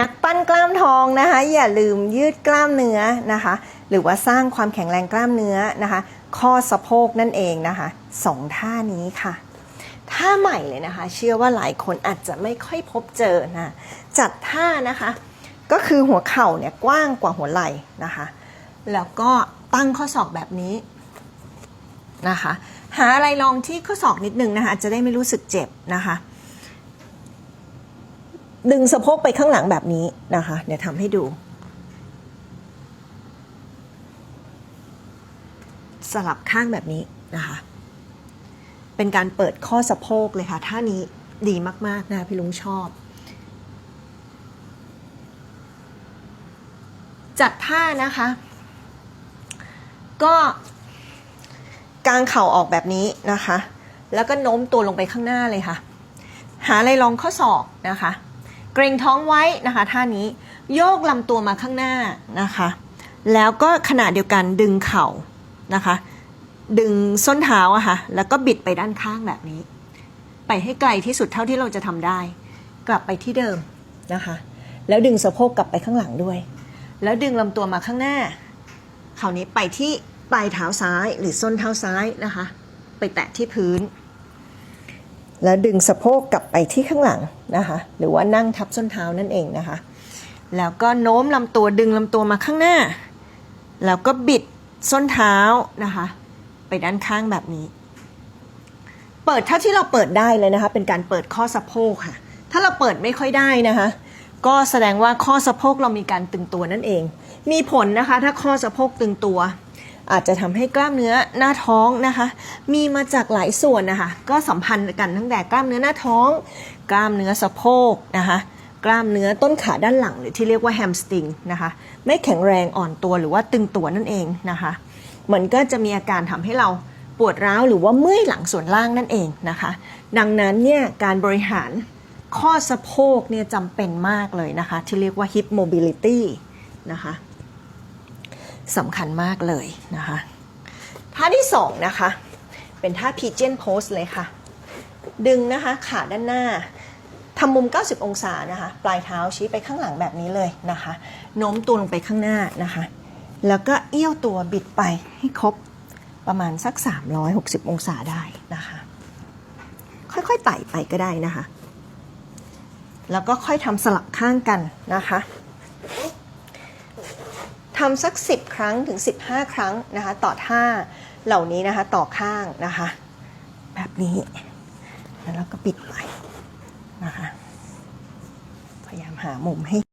นักปั้นกล้ามทองนะคะ อย่าลืมยืดกล้ามเนื้อนะคะ หรือว่าสร้างความแข็งแรงกล้ามเนื้อนะคะ ข้อสะโพกนั่นเองนะคะสองท่านี้ค่ะท่าใหม่เลยนะคะ เชื่อว่าหลายคนอาจจะไม่ค่อยพบเจอนะจัดท่านะคะ ก็คือหัวเข่าเนี่ยกว้างกว่าหัวไหล่นะคะ แล้วก็ตั้งข้อศอกแบบนี้นะคะ หาอะไรรองที่ข้อศอกนิดนึงนะคะจะได้ไม่รู้สึกเจ็บนะคะ ดึงสะโพกไปข้างหลังแบบนี้นะคะ เดี๋ยวทำให้ดู สลับข้างแบบนี้นะคะ เป็นการเปิดข้อสะโพกเลยค่ะท่านี้ดีมาก ๆ นะพี่ลุงชอบ จัดท่านะคะ ก็กางเข่าออกแบบนี้นะคะ แล้วก็โน้มตัวลงไปข้างหน้าเลยค่ะ หาอะไรรองข้อศอกนะคะ เกรงท้องไว้นะคะท่านี้โยกลำตัวมาข้างหน้านะคะ แล้วก็ขณะเดียวกันดึงเข่านะคะ ดึงส้นเท้าอะค่ะแล้วก็บิดไปด้านข้างแบบนี้ ไปให้ไกลที่สุดเท่าที่เราจะทำได้ กลับไปที่เดิมนะคะ แล้วดึงสะโพกกลับไปข้างหลังด้วย แล้วดึงลำตัวมาข้างหน้าคราวนี้ไปที่ปลายเท้าซ้ายหรือส้นเท้าซ้ายนะคะ ไปแตะที่พื้น แล้วดึงสะโพกกลับไปที่ข้างหลังนะคะ หรือว่านั่งทับส้นเท้านั่นเองนะคะ แล้วก็โน้มลำตัวดึงลำตัวมาข้างหน้า แล้วก็บิดส้นเท้านะคะ ไปด้านข้างแบบนี้ เปิดเท่าที่เราเปิดได้เลยนะคะ เป็นการเปิดข้อสะโพกค่ะ ถ้าเราเปิดไม่ค่อยได้นะคะ ก็แสดงว่าข้อสะโพกเรามีการตึงตัวนั่นเอง มีผลนะคะ ถ้าข้อสะโพกตึงตัว อาจจะทำให้กล้ามเนื้อหน้าท้องนะคะ มีมาจากหลายส่วนนะคะ ก็สัมพันธ์กันตั้งแต่กล้ามเนื้อหน้าท้อง กล้ามเนื้อสะโพกนะคะกล้ามเนื้อต้นขาด้านหลังหรือที่เรียกว่าแฮมสตริงนะคะไม่แข็งแรงอ่อนตัวหรือว่าตึงตัวนั่นเองนะคะมันก็จะมีอาการทำให้เราปวดร้าวหรือว่าเมื่อยหลังส่วนล่างนั่นเองนะคะ ดังนั้นเนี่ยการบริหารข้อสะโพกเนี่ยจำเป็นมากเลยนะคะ ที่เรียกว่า hip mobility นะคะ สำคัญมากเลยนะคะท่าที่สองนะคะ เป็นท่า pigeon pose เลยค่ะ ดึงนะคะขาด้านหน้าทำมุม 90 องศานะคะ ปลายเท้าชี้ไปข้างหลังแบบนี้เลยนะคะ โน้มตัวลงไปข้างหน้านะคะ แล้วก็เอี้ยวตัวบิดไปให้ครบประมาณสัก 360 องศาได้นะคะ ค่อยๆไต่ไปก็ได้นะคะ แล้วก็ค่อยทำสลับข้างกันนะคะ ทำสัก 10 ครั้งถึง 15 ครั้งนะคะ ต่อท่าเหล่านี้นะคะ ต่อข้างนะคะ แบบนี้ แล้วเราก็ปิดไปนะคะ พยายามหามุมให้